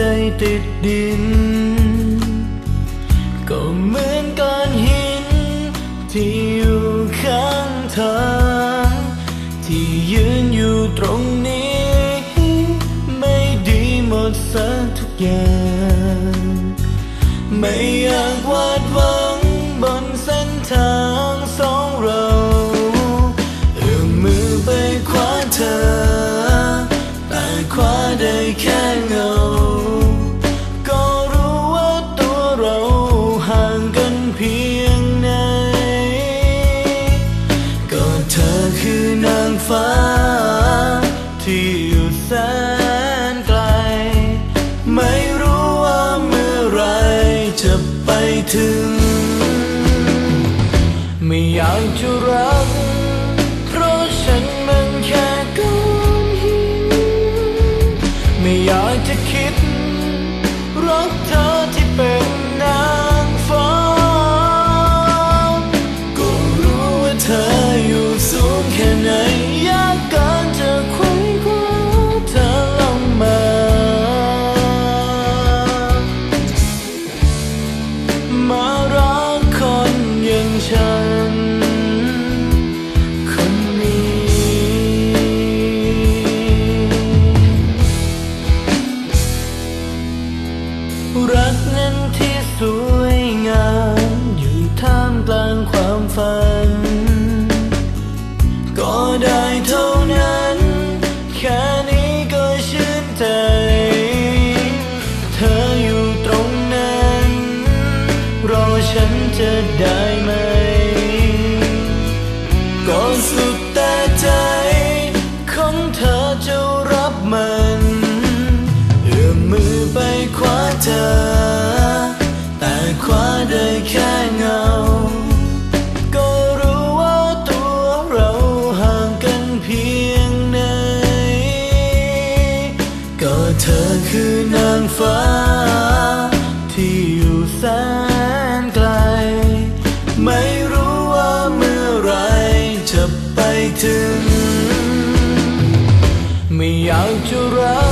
ใจติดดิน ก็เหมือนก้อนหิน ที่อยู่ข้างเธอที่ยืนอยู่ตรงนี้ ไม่ดีหมดสักทุกอย่าง ไม่อยากวาดวา ถึง ไม่อยากจะรัก เพราะฉันมันแค่ ธอคือนางฟ้า ที่อยู่แสนไกล ไม่รู้ว่าเมื่อไรจะไปถึง ไม่อยากจะรัก